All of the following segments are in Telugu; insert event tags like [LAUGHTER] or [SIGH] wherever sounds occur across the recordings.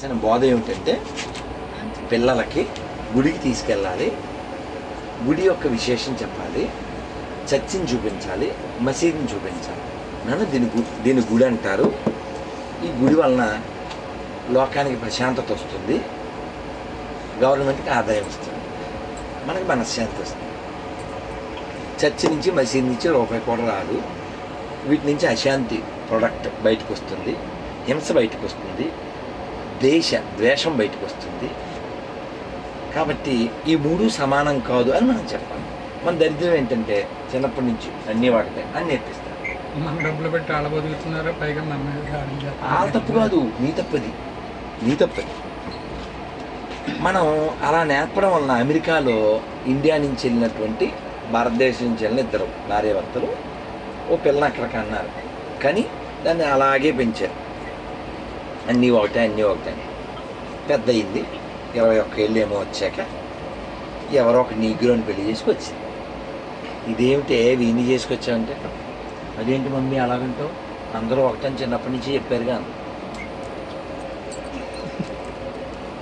చిన్న బోధ ఏమిటంటే పిల్లలకి గుడికి తీసుకెళ్ళాలి గుడి యొక్క విశేషం చెప్పాలి చర్చిని చూపించాలి మసీదుని చూపించాలి. నన్ను దీని గు దీని గుడి అంటారు. ఈ గుడి వలన లోకానికి ప్రశాంతత వస్తుంది గవర్నమెంట్కి ఆదాయం వస్తుంది మనకి మనశ్శాంతి వస్తుంది. చర్చి నుంచి మసీద్ నుంచి రూపాయి కూడా రాదు. వీటి నుంచి అశాంతి ప్రొడక్ట్ బయటకు వస్తుంది హింస బయటకు వస్తుంది. దేశ ద్వేషం బయటకు వస్తుంది. కాబట్టి ఈ మూడు సమానం కాదు అని మనం చెప్పాలి. మన దరిద్రం ఏంటంటే చిన్నప్పటి నుంచి అన్ని వాటితే అని నేర్పిస్తారు. మన డబ్బులు పెట్టి బతుకుతున్నారా? పైగా మన. ఆ తప్పు కాదు నీ తప్పది. నీ తప్పది. మనం అలా నేర్పడం వలన అమెరికాలో ఇండియా నుంచి వెళ్ళినటువంటి భారతదేశం నుంచి వెళ్ళిన ఇద్దరు భార్యాభర్తలు ఓ పిల్లని అక్కడికి అన్నారు కానీ దాన్ని అలాగే పెంచారు. అన్నీ ఒకటే అన్నీ ఒకటే. పెద్ద అయింది ఇరవై ఒక్క ఏళ్ళు ఏమో వచ్చాక ఎవరో ఒక నీగ్రోని పెళ్ళి చేసుకొచ్చింది. ఇదేమిటి వీని చేసుకొచ్చావంటే? అదేంటి మమ్మీ అలాగంటావు? అందరూ ఒకటని చిన్నప్పటి నుంచి.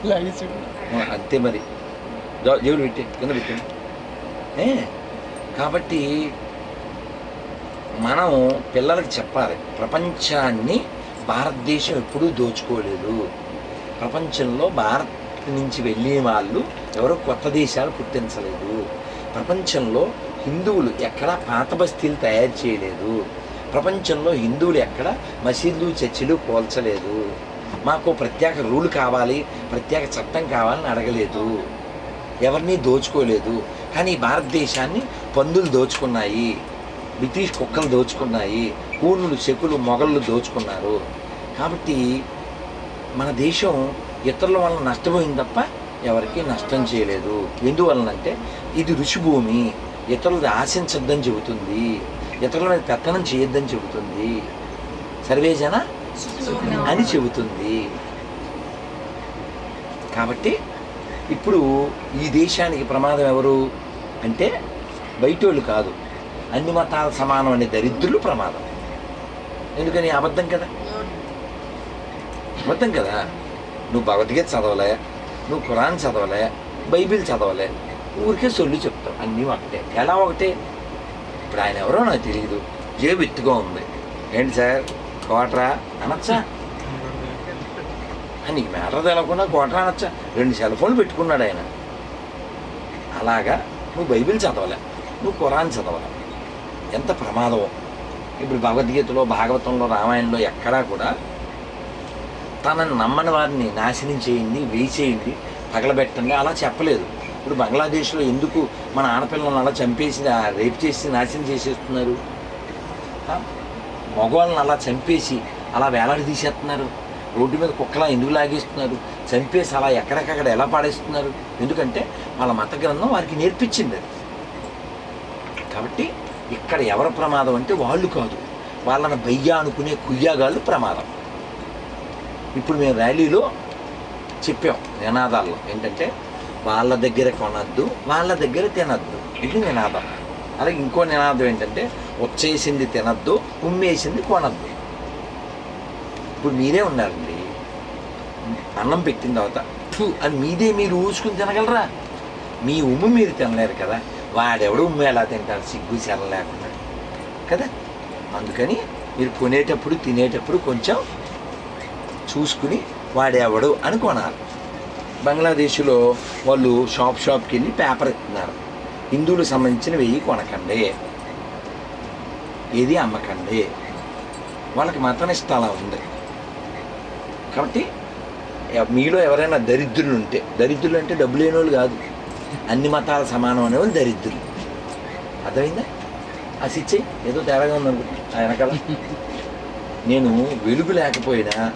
లాగేసి ఆ, అంతే మరి. జేబులు పెట్టి కింద పెట్టండి ఏ కాబట్టి మనం పిల్లలకి చెప్పాలి. ప్రపంచాన్ని భారతదేశం ఎప్పుడూ దోచుకోలేదు. ప్రపంచంలో భారత్ నుంచి వెళ్ళిన వాళ్ళు ఎవరు కొత్త దేశాలు పుట్టించలేదు. ప్రపంచంలో హిందువులు ఎక్కడా పాత బస్తీలు తయారు చేయలేదు. ప్రపంచంలో హిందువులు ఎక్కడ మసీదులు చర్చిలు పోల్చలేదు. మాకు ప్రత్యేక రూల్ కావాలి ప్రత్యేక చట్టం కావాలని అడగలేదు. ఎవరిని దోచుకోలేదు. కానీ భారతదేశాన్ని పందులు దోచుకున్నాయి. బ్రిటిష్ కుక్కలు దోచుకున్నాయి. కూనులు చెకులు మొగళ్ళు దోచుకున్నారు. కాబట్టి మన దేశం ఇతరుల వలన నష్టపోయింది తప్ప ఎవరికి నష్టం చేయలేదు. ఎందువలనంటే ఇది ఋషిభూమి ఇతరులది ఆశించద్దని చెబుతుంది. ఇతరుల మీద పెత్తనం చేయొద్దని చెబుతుంది. సర్వేజన అని చెబుతుంది. కాబట్టి ఇప్పుడు ఈ దేశానికి ప్రమాదం ఎవరు? అంటే బయటోళ్ళు కాదు. అన్ని మతాల సమానం అనే దరిద్రులు ప్రమాదం. ఎందుకని అబద్ధం కదా? అబద్ధం కదా? నువ్వు భగవద్గీత చదవలే నువ్వు ఖురాన్ చదవలే బైబిల్ చదవలే ఊరికే సొల్లు చెప్తావు. అన్నీ ఒకటే. ఎలా ఒకటే? ఇప్పుడు ఆయన ఎవరో నాకు తెలియదు జేబు ఎత్తుగా ఉంది. ఏంటి సార్? కోటరా? అనొచ్చా? నీకు మ్యాటర్ తెలవకుండా కోటరా అనొచ్చా? రెండు సెల్ ఫోన్లు పెట్టుకున్నాడు ఆయన. అలాగా నువ్వు బైబిల్ చదవలే నువ్వు ఖురాన్ చదవలే. ఎంత ప్రమాదం ఇప్పుడు భగవద్గీతలో భాగవతంలో రామాయణంలో ఎక్కడా కూడా తనని నమ్మని వారిని నాశనం చేయండి వేచేయండి చేయండి తగలబెట్టండి అలా చెప్పలేదు. ఇప్పుడు బంగ్లాదేశ్లో ఎందుకు మన ఆడపిల్లలను అలా చంపేసి రేపు రేప్ చేసి నాశనం చేసేస్తున్నారు? మగవాళ్ళని అలా చంపేసి అలా వేలాడి తీసేస్తున్నారు? రోడ్డు మీద కుక్కలా ఎందుకు లాగేస్తున్నారు? చంపేసి అలా ఎక్కడికక్కడ ఎలా పాడేస్తున్నారు? ఎందుకంటే వాళ్ళ మత గ్రంథం వారికి నేర్పించింది అది. కాబట్టి ఇక్కడ ఎవరు ప్రమాదం అంటే వాళ్ళు కాదు. వాళ్ళని బయ్య అనుకునే కుయ్యాగాళ్ళు ప్రమాదం. ఇప్పుడు మేము ర్యాలీలో చెప్పాం నినాదాల్లో. ఏంటంటే వాళ్ళ దగ్గర కొనద్దు వాళ్ళ దగ్గర తినద్దు. ఇది నినాదం. అలాగే ఇంకో నినాదం ఏంటంటే వచ్చేసింది తినద్దు ఉమ్మేసింది కొనద్దు. ఇప్పుడు మీరే ఉన్నారండి. అన్నం పెట్టిన తర్వాత అది అని మీదే మీరు ఊసుకుని తినగలరా? మీ ఉమ్ము మీరు తినలేరు కదా. వాడెవడు ఉమ్ము ఎలా తింటారు సిగ్గు చెర లేకుండా. కదా? అందుకని మీరు కొనేటప్పుడు తినేటప్పుడు కొంచెం చూసుకుని వాడేవాడు అని కొనాలి బంగ్లాదేశ్లో వాళ్ళు షాప్ షాప్కి వెళ్ళి పేపర్ ఇస్తున్నారు హిందువులకు సంబంధించిన వెయ్యి కొనకండి. ఏది అమ్మకండి? వాళ్ళకి మతం ఇష్టాలా ఉంది. కాబట్టి మీలో ఎవరైనా దరిద్రులు ఉంటే దరిద్రులు అంటే డబ్బు లేని వాళ్ళు కాదు. అన్ని మతాల సమానం అనేవాళ్ళు దరిద్రులు. అర్థమైందా? ఆ సిచ్చే ఏదో తేడాగా ఉందనుకుంటా ఆ వెనకాల. నేను వెలుగు లేకపోయినా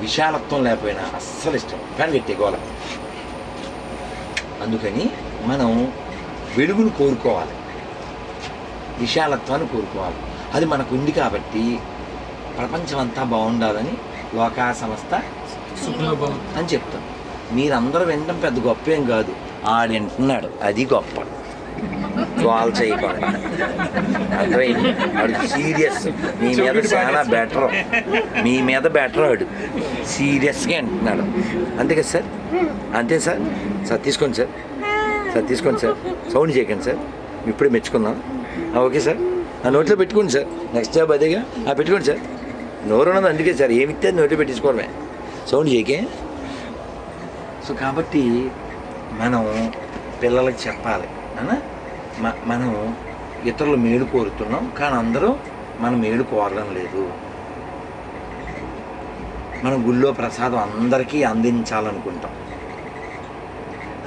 విశాలత్వం లేకపోయినా అస్సలు ఇష్టం. కానీ పెట్టే గోల. అందుకని మనం వెలుగును కోరుకోవాలి. విశాలత్వాన్ని కోరుకోవాలి. అది మనకు ఉంది కాబట్టి ప్రపంచం అంతా బాగుండాలని లోకా సంస్థ అని చెప్తాం. మీరందరూ వినడం పెద్ద గొప్ప ఏం కాదు. ఆడు వింటున్నాడు. అది గొప్ప. గోల్ చేయకుండా. అర్థమైంది? వాడు సీరియస్. మీ మీద చాలా బెటర్. మీ మీద బెటర్ వాడు. సీరియస్గా అంటున్నాడు. అంతే కదా సార్? అంతే సార్? సార్ తీసుకోండి సార్. సార్ తీసుకోండి సార్. సౌండ్ చేయకండి సార్. ఇప్పుడే మెచ్చుకుందాం. Okay sir. ఆ నోట్లో పెట్టుకోండి సార్. నెక్స్ట్ జాబ్ అదేగా? ఆ పెట్టుకోండి సార్. నోరు ఉన్నది అందుకే సార్. ఏమి ఇస్తే అది నోట్లో పెట్టించుకోవడమే. సౌండ్ చేయకే? సో కాబట్టి మనం పిల్లలకి చెప్పాలి. అనా? మ- మనం ఇతరులు మేలు కోరుతున్నాం కానీ అందరూ మనం మేలు కోరడం లేదు. మనం గుళ్ళో ప్రసాదం అందరికీ అందించాలనుకుంటాం.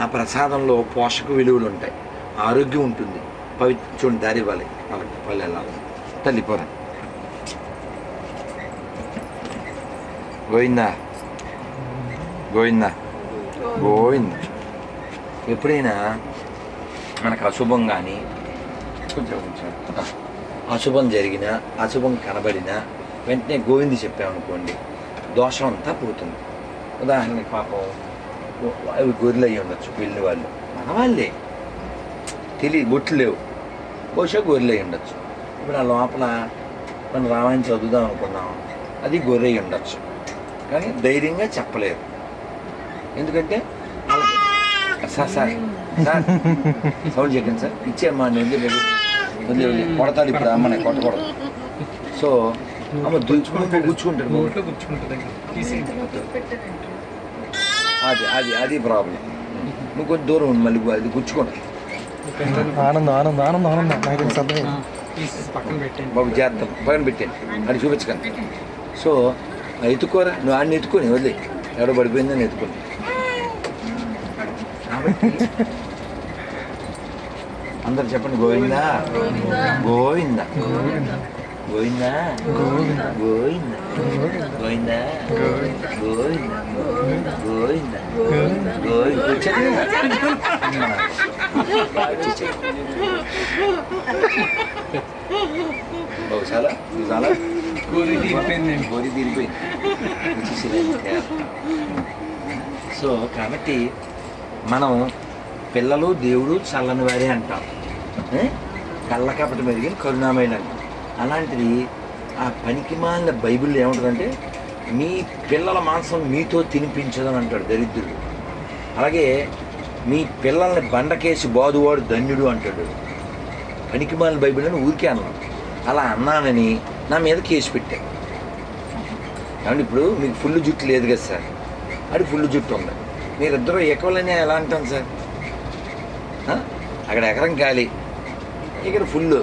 ఆ ప్రసాదంలో పోషక విలువలు ఉంటాయి. ఆరోగ్యం ఉంటుంది. పవిత్ర చూడండి దారి ఇవ్వాలి. వాళ్ళకి వాళ్ళు వెళ్ళాలి తల్లి పోరా. గోవిందా? గోవిందా? గోవిందా. ఎప్పుడైనా మనకు అశుభం కానీ కొంచెం కొంచెం. అశుభం జరిగినా అశుభం కనబడినా వెంటనే గోవింది చెప్పామనుకోండి దోషం అంతా పోతుంది. ఉదాహరణకి పాపం అవి గొర్రెలు అయ్యి ఉండొచ్చు వెళ్ళిన వాళ్ళు. మన వాళ్ళే. తెలియదు బొట్లు లేవు. బహుశా గొర్రెలు అయ్యి ఉండొచ్చు. ఇప్పుడు ఆ లోపల మనం రామాయణం చదువుదాం అనుకున్నాం అది గొర్రె ఉండొచ్చు. కానీ ధైర్యంగా చెప్పలేరు. ఎందుకంటే సార్ సార్. సార్ సౌండ్ చేయకండి సార్. ఇచ్చేమ్మా నేను వదిలే వదిలే వదిలే కొడతాడు ఇప్పుడు అమ్మని కొట్టకూడదు. సో అమ్మ కూర్చుంటుంది తీసేయండి అది అది అది ప్రాబ్లం నువ్వు కొంచెం దూరం ఉండు మళ్ళీ అది గుచ్చుకోండి ఆనందం ఆనందం ఆనందం ఆనందం. నాకు బాబు చేద్దాం. పక్కన పెట్టండి అది చూపించకండి. సో ఎత్తుకోరా? నువ్వు ఆడిని ఎత్తుకొని వదిలే. ఎవడో పడిపోయిందని ఎత్తుకొని. కాబట్టి అందరు చెప్పండి గోవిందా? గోవింద? గోవిందా. గోవింద. గోవింద? గోవిందా. గోవింద. గోవింద? బహుశాల చాలా గోరి సో కాబట్టి మనం పిల్లలు దేవుడు చల్లని వారే అంటాం. కళ్ళకపట మెరిగిన కరుణామైన అలాంటిది ఆ పనికి మాలిన బైబిల్లో ఏముంటుందంటే మీ పిల్లల మాంసం మీతో తినిపించదని అంటాడు దరిద్రుడు. అలాగే మీ పిల్లల్ని బండకేసి బాదువాడు ధన్యుడు అంటాడు. పనికిమాలిన బైబిల్ అని ఊరికే అన్నాను అలా అన్నానని నా మీద కేసు పెట్టాను కాబట్టి ఇప్పుడు మీకు ఫుల్ జుట్టు లేదు కదా సార్? అది ఫుల్ జుట్టు ఉంది. మీరిద్దరూ ఎక్కువలని ఎలా అంటాం సార్? అక్కడ ఎకరం ఖాళీ. ఇక్కడ ఫుల్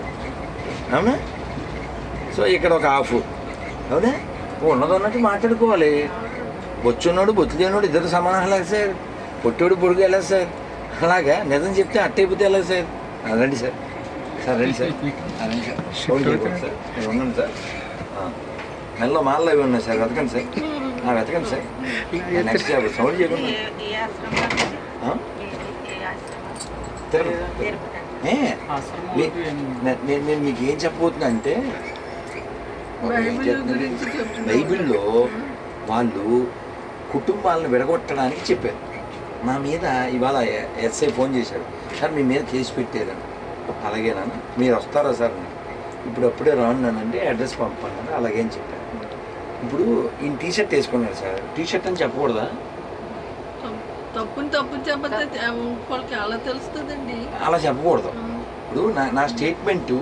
అవునా? సో ఇక్కడ ఒక హాఫ్ అవునా? ఉన్నది ఉన్నట్టు మాట్లాడుకోవాలి. బొచ్చున్నాడు బొత్తు లేనివాడు ఇద్దరు సమానం ఎలా సార్. పొట్టోడు పొడుగు ఎలా సార్? అలాగా? నిజం చెప్తే అట్టయిపోతే ఎలా సార్? రండి సార్. సార్ రండి సార్. సార్. మీరు ఉండండి సార్. మెల్ల మాల్లో అవి ఉన్నాయి సార్. వెతకండి సార్. ఆ, వెతకండి సార్. నెక్స్ట్ జాబ్ సౌండ్ చేయకుండా. ఆ? మీ- నే- నేను నేను మీకు ఏం చెప్పబోతున్నా అంటే బైబిల్లో వాళ్ళు కుటుంబాలను విడగొట్టడానికి చెప్పారు నా మీద ఇవాళ ఎస్ఐ ఫోన్ చేశాడు సార్ మీ మీద కేసు పెట్టారు అలాగేనా మీరు వస్తారా సార్. ఇప్పుడు అప్పుడే రానున్నానంటే అడ్రస్ పంపన్నాను అలాగే అని చెప్పాను. ఇప్పుడు ఈయన టీ షర్ట్ వేసుకున్నాడు సార్. టీ షర్ట్ అని చెప్పకూడదా? తప్పు చెప్పతే వాళ్ళకి అలా తెలుస్తుందండి. అలా చెప్పకూడదు. ఇప్పుడు నా నా స్టేట్మెంట్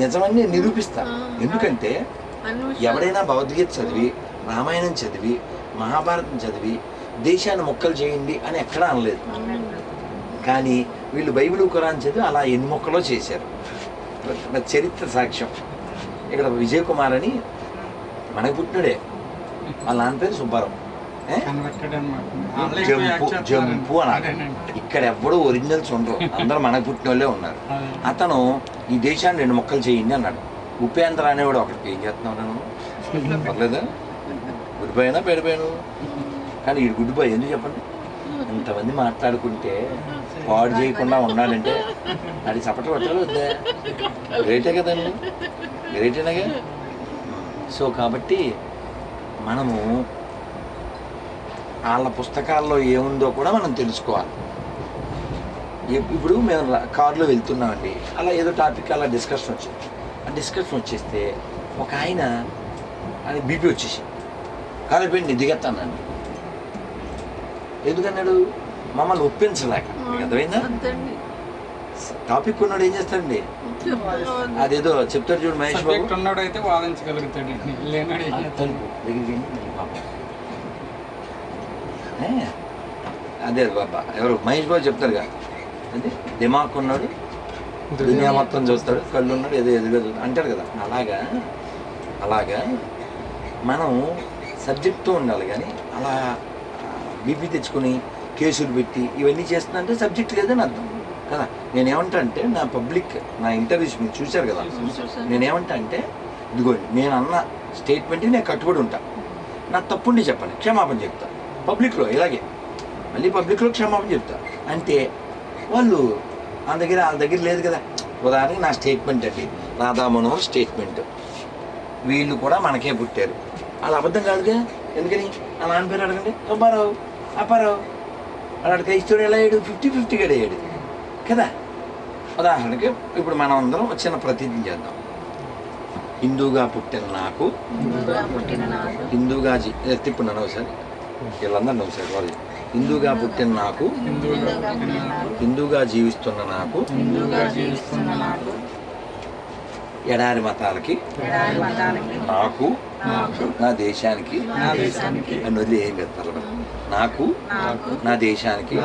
నిజమని నేను నిరూపిస్తా ఎందుకంటే అన్ని ఎవడైనా భగవద్గీత చదివి రామాయణం చదివి మహాభారతం చదివి దేశాన్ని మొక్కలు చేయండి అని ఎక్కడా అనలేదు. కానీ వీళ్ళు బైబిల్ ఖురాన్ చదివి అలా ఎన్ని మొక్కలో చేశారు. చరిత్ర సాక్ష్యం. ఇక్కడ విజయ్ కుమార్ అని మనకు పుట్టినడే. వాళ్ళ నాన్న పేరు సుబ్బారావు. Jump jump. ఇక్కడ ఎవ్వడూ ఒరిజినల్స్ ఉండరు. [LAUGHS] అందరూ మనకు పుట్టిన వాళ్ళే ఉన్నారు. అతను ఈ దేశాన్ని రెండు మొక్కలు చేయండి అన్నాడు. ఉపేంద్ర అనేవాడు ఒకటి ఏం చేస్తున్నావు నేను పర్లేదా? గుడ్ బైనా పెడిపోయాను? కానీ ఈ గుడ్ బై ఎందుకు చెప్పండి? ఇంతమంది మాట్లాడుకుంటే పాడు చేయకుండా ఉన్నాడంటే అది చప్పట్లు కొట్టాలి వద్దా? గ్రేటే కదండి గ్రేటేనాగా సో కాబట్టి మనము వాళ్ళ పుస్తకాల్లో ఏముందో కూడా మనం తెలుసుకోవాలి. ఇప్- ఇప్పుడు మేము కారులో వెళ్తున్నామండి. అలా ఏదో టాపిక్ అలా డిస్కషన్ వచ్చింది ఆ డిస్కషన్ వచ్చేస్తే ఒక ఆయన ఆయన బీపీ వచ్చేసి కాలిపోయి దిగెత్తానండి. ఎందుకన్నాడు? మమ్మల్ని ఒప్పించలేక. అర్థమైందా? టాపిక్ ఉన్నాడు ఏం చేస్తాడండి? అదేదో చెప్తాడు చూడు మహేష్ బాబు. ఉన్నాడు అయితే వాదించగలుగుతాడండి లేనాడు ఏం ఆ, చేస్తాడు? తలుపు దగ్గరికి వెళ్ళి మళ్ళీ పాపం. ఏ, అదే బాబా ఎవరు? మహేష్ బాబు చెప్తారుగా. అదే దిమాక్ ఉన్నాడు దునియా మొత్తం చూస్తాడు కళ్ళు ఉన్నాడు ఏదో ఎదురుగా చూస్తాడు. అంటాడు కదా అలాగా? అలాగా? మనం సబ్జెక్ట్తో ఉండాలి కానీ అలా బీపీ తెచ్చుకొని కేసులు పెట్టి ఇవన్నీ చేస్తుందంటే సబ్జెక్ట్ లేదని అర్థం. కదా? నేనేమంటా అంటే నా పబ్లిక్ నా ఇంటర్వ్యూస్ మీరు చూశారు కదా. నేనేమంటా అంటే ఇదిగోండి నేను అన్న స్టేట్మెంట్కి నేను కట్టుబడి ఉంటా. నా తప్పుండి చెప్పండి క్షమాపణ చెప్తా. పబ్లిక్లో ఇలాగే. మళ్ళీ పబ్లిక్లో క్షమాపణ చెప్తా. అంటే వాళ్ళు వాళ్ళ దగ్గర వాళ్ళ దగ్గర లేదు కదా. ఉదాహరణకి నా స్టేట్మెంట్ అండి. రాధా మనోహర్ స్టేట్మెంట్ వీళ్ళు కూడా మనకే పుట్టారు. అది అబద్ధం కాదుగా? ఎందుకని? ఆ నాన్న పేరు అడగండి. సుబ్బారావు అప్పారావు. అక్కడ క్రైస్తవుడు ఎలా అయ్యాడు? ఫిఫ్టీ ఫిఫ్టీగా అయ్యాడు. కదా? ఉదాహరణకి ఇప్పుడు మనం అందరం చిన్న ప్రతిజ్ఞ చేద్దాం. హిందూగా పుట్టిన నాకు హిందూగా జీ తిప్పు నన్ను ఒకసారి? వీళ్ళందరూ ఒకసారి వాళ్ళు హిందూగా పుట్టిన నాకు హిందువుగా హిందూగా జీవిస్తున్న నాకు హిందువుగా జీవిస్తున్న ఎడారి మతాలకి నాకు నా దేశానికి నా దేశానికి అని వదిలి ఏం చెప్తారు నాకు నా దేశానికి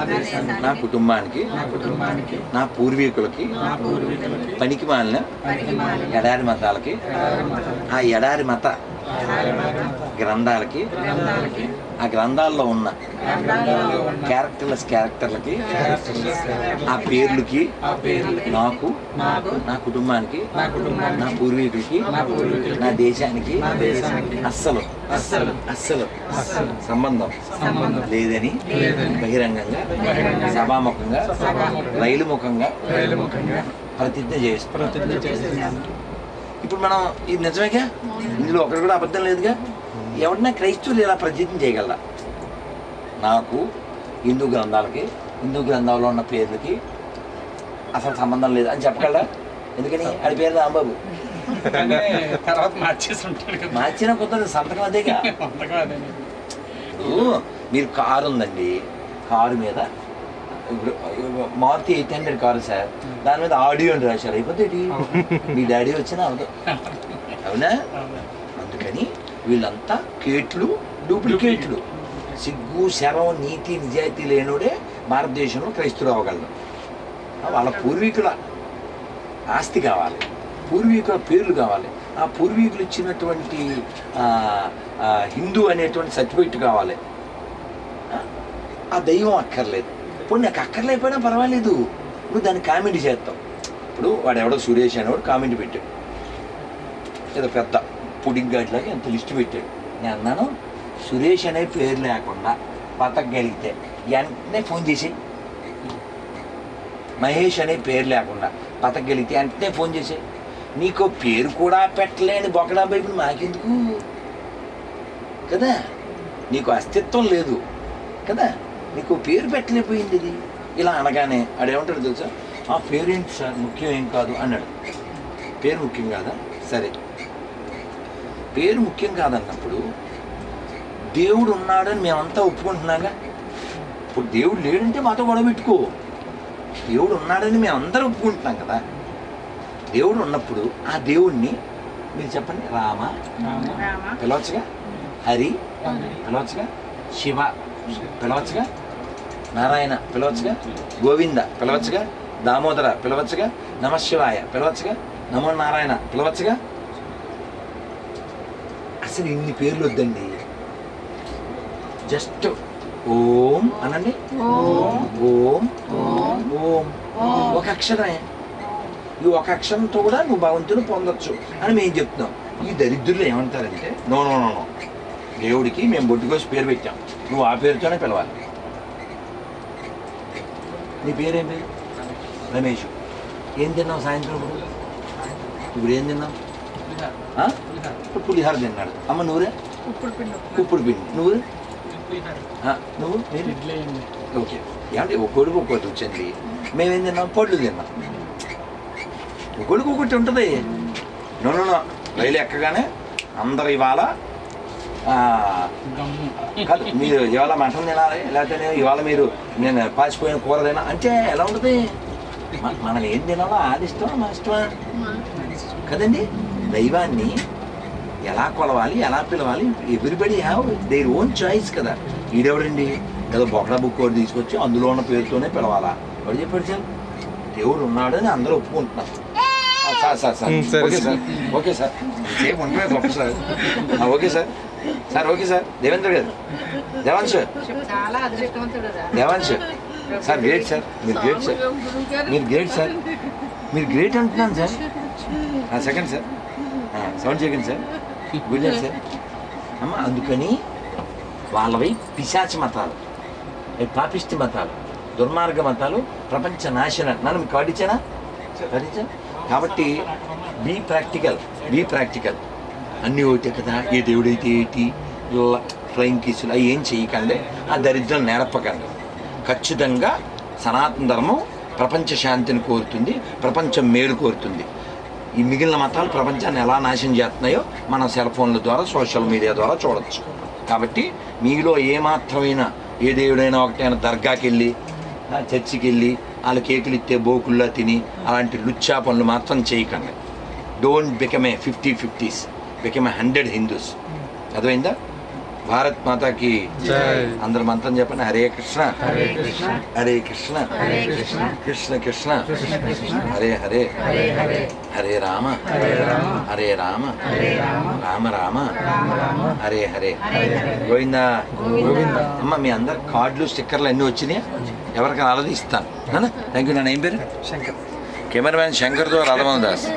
నా కుటుంబానికి నా కుటుంబానికి నా పూర్వీకులకి నా పనికి మాలిన ఎడారి మతాలకి ఆ ఎడారి మత గ్రంథాలకి. ఆ గ్రంథాల్లో ఉన్న క్యారెక్టర్లెస్ క్యారెక్టర్లకి ఆ పేర్లకి నాకు నాకు నా కుటుంబానికి నా పూర్వీకులకి నా దేశానికి అస్సలు అస్సలు సంబంధం సంబంధం లేదని బహిరంగంగా సభాముఖంగా రైలు ముఖంగా ప్రతిజ్ఞ చేస్తున్నాం ప్రతిజ్ఞ చేస్తున్నాను. ఇప్పుడు మనం ఇది నిజమేగా? ఇందులో ఒకటి కూడా అబద్ధం లేదుగా? ఎవడన్నా క్రైస్తవులు ఇలా ప్రతిజ్ఞ చేయగలరా? నాకు హిందూ గ్రంథాలకి హిందూ గ్రంథాల్లో ఉన్న పేర్లకి అసలు సంబంధం లేదు అని చెప్పగలరా? ఎందుకని? అది పేరు రాంబాబు. తర్వాత మార్చేసి ఉంటాడు కదా. మార్చిన కొత్త సంతకం అదేగా. మీరు కారు ఉందండి. కారు మీద Maruti eight hundred car sir. దాని మీద ఆడియో అని రాశారు. అయిపోతుంది మీ డాడీ వచ్చినా అవుతా అవునా? అందుకని వీళ్ళంతా కేట్లు డూప్లికేట్లు. సిగ్గు శరం నీతి నిజాయితీ లేనుడే భారతదేశంలో క్రైస్తులు అవ్వగలరు. వాళ్ళ పూర్వీకుల ఆస్తి కావాలి. పూర్వీకుల పేర్లు కావాలి. ఆ పూర్వీకులు ఇచ్చినటువంటి హిందూ అనేటువంటి సర్టిఫికెట్ కావాలి. ఆ దైవం అక్కర్లేదు. ఇప్పుడు నాకు అక్కర్లేకపోయినా పర్వాలేదు. ఇప్పుడు దాన్ని కామెంట్ చేస్తాం. ఇప్పుడు వాడు ఎవడో సురేష్ అనేవాడు కామెంట్ పెట్టాడు. ఏదో పెద్ద పుడింగ్ గడ్లాగా ఎంత లిస్ట్ పెట్టాడు. నేను అన్నాను సురేష్ అనే పేరు లేకుండా బతకగలిగితే వెంటనే ఫోన్ చేసి మహేష్ అనే పేరు లేకుండా బతకగలిగితే వెంటనే ఫోన్ చేసే నీకు పేరు కూడా పెట్టలేని బొకడా బైబిల్ మాకెందుకు? కదా? నీకు అస్తిత్వం లేదు. కదా? నీకు పేరు పెట్టలేకపోయింది ఇది. ఇలా అనగానే ఆడేమంటాడు తెలుసా? ఆ పేరేంటి సార్? ముఖ్యం ఏం కాదు అన్నాడు. పేరు ముఖ్యం కాదా? సరే. పేరు ముఖ్యం కాదన్నప్పుడు దేవుడు ఉన్నాడని మేమంతా ఒప్పుకుంటున్నాగా? ఇప్పుడు దేవుడు లేడంటే మాతో గొడవ పెట్టుకో. దేవుడు ఉన్నాడని మేమందరం ఒప్పుకుంటున్నాం కదా? దేవుడు ఉన్నప్పుడు ఆ దేవుణ్ణి మీరు చెప్పండి. రామ రామ. పిలవచ్చుగా? హరి పిలవచ్చుగా? శివ. పిలవచ్చుగా? నారాయణ పిలవచ్చుగా గోవింద పిలవచ్చుగా దామోదర పిలవచ్చుగా నమశివాయ పిలవచ్చుగా నమో నారాయణ పిలవచ్చుగా. అసలు ఇన్ని పేర్లు వద్దండి. జస్ట్ ఓం అనండి. ఓం. ఓం. ఒక అక్షరమే. ఈ ఒక అక్షరంతో కూడా నువ్వు భగవంతుని పొందొచ్చు అని మేము చెప్తున్నాం. ఈ దరిద్రులు ఏమంటారంటే నో నో నో నో. దేవుడికి మేము బొట్టుకోసి పేరు పెట్టాం. నువ్వు ఆ పేరుతోనే పిలవాలి. నీ పేరేం పేరు రమేష్. ఏం తిన్నావు సాయంత్రం ఇప్పుడు? ఇప్పుడు ఏం తిన్నావు? పులిహార. తిన్నాడు. అమ్మ నువ్వురే ఇప్పుడు పిండి ఉప్పుడు పిండి. నువ్వు? నువ్వు? ఓకే. ఏమంటే ఒక కొడుకు ఒకటి వచ్చింది. మేమేం తిన్నాం? పళ్ళు తిన్నాం. ఒక కొడుకు ఒకటి ఉంటుంది. No no no. రైలు ఎక్కగానే అందరు ఇవాళ కాదు మీరు ఇవాళ మటన్ తినాలి లేకపోతే ఇవాళ మీరు నేను పాచిపోయిన కూర తినా అంటే ఎలా ఉంటుంది మనం ఏం తినాలో అది ఇష్టమా మన ఇష్టమా కదండి దైవాన్ని ఎలా కొలవాలి ఎలా పిలవాలి everybody have their own choice కదా ఈడెవడండి ఏదో బొకడా బుక్ ఒకటి తీసుకొచ్చి అందులో ఉన్న పేరుతోనే పిలవాలా ఎవరు చెప్పాడు సార్ దేవుడు ఉన్నాడని అందరూ ఒప్పుకుంటున్నారు sir sir sir okay sir okay sir same ఉండమే గొప్ప sir okay sir sir okay sir. Devendra గారు. రా. దేవాంశ్. Sir great sir. మీరు గ్రేట్ సార్. మీరు గ్రేట్ సార్. మీరు గ్రేట్ అంటున్నాను సార్. Second sir. సౌండ్ చేయకండి సార్. Good sir. అమ్మ అందుకని వాళ్ళవి పిశాచి మతాలు. అవి పాపిష్టి మతాలు. దుర్మార్గ మతాలు. ప్రపంచ నాశన. నన్ను కార్డు ఇచ్చానా? కాబట్టి బీ ప్రాక్టికల్ బీ ప్రాక్టికల్ అన్నీ ఒకటే కదా ఏ దేవుడైతే ఏంటి ఫ్లయింగ్ కిస్సులు అవి ఏం చేయకండి. ఆ దరిద్రం నేరపకండి ఖచ్చితంగా సనాతన ధర్మం ప్రపంచ శాంతిని కోరుతుంది ప్రపంచం మేలు కోరుతుంది. ఈ మిగిలిన మతాలు ప్రపంచాన్ని ఎలా నాశనం చేస్తున్నాయో మన సెల్ ఫోన్ల ద్వారా సోషల్ మీడియా ద్వారా చూడవచ్చు కాబట్టి మీలో ఏమాత్రమైన ఏ దేవుడైనా ఒకటైనా దర్గాకి వెళ్ళి చర్చికి వెళ్ళి వాళ్ళ కేకులు ఇస్తే బోకుల్లా తిని అలాంటి లుచ్చా పనులు మాత్రం చేయకండి. Don't become a fifty fifties become hundred Hindus అర్థమైందా? భారత్ మాతాకి జై. అందరు మంత్రం చెప్పండి. హరే కృష్ణ. హరే కృష్ణ. హరే కృష్ణ. హరే కృష్ణ. హరే హరే. హరే హరే. హరే రామ. హరే రామ. హరే రామ. హరే రామ. హరే హరే. గోవిందా. గోవింద. అమ్మ మీ అందరు కార్డులు స్టిక్కర్లు అన్నీ వచ్చినాయి? ఎవరికైనా అలది ఇస్తాను థ్యాంక్ యూ నాన్న. ఏం పేరు? శంకర్. కెమెరామ్యాన్ శంకర్తో రాధమోహన్ దాస్.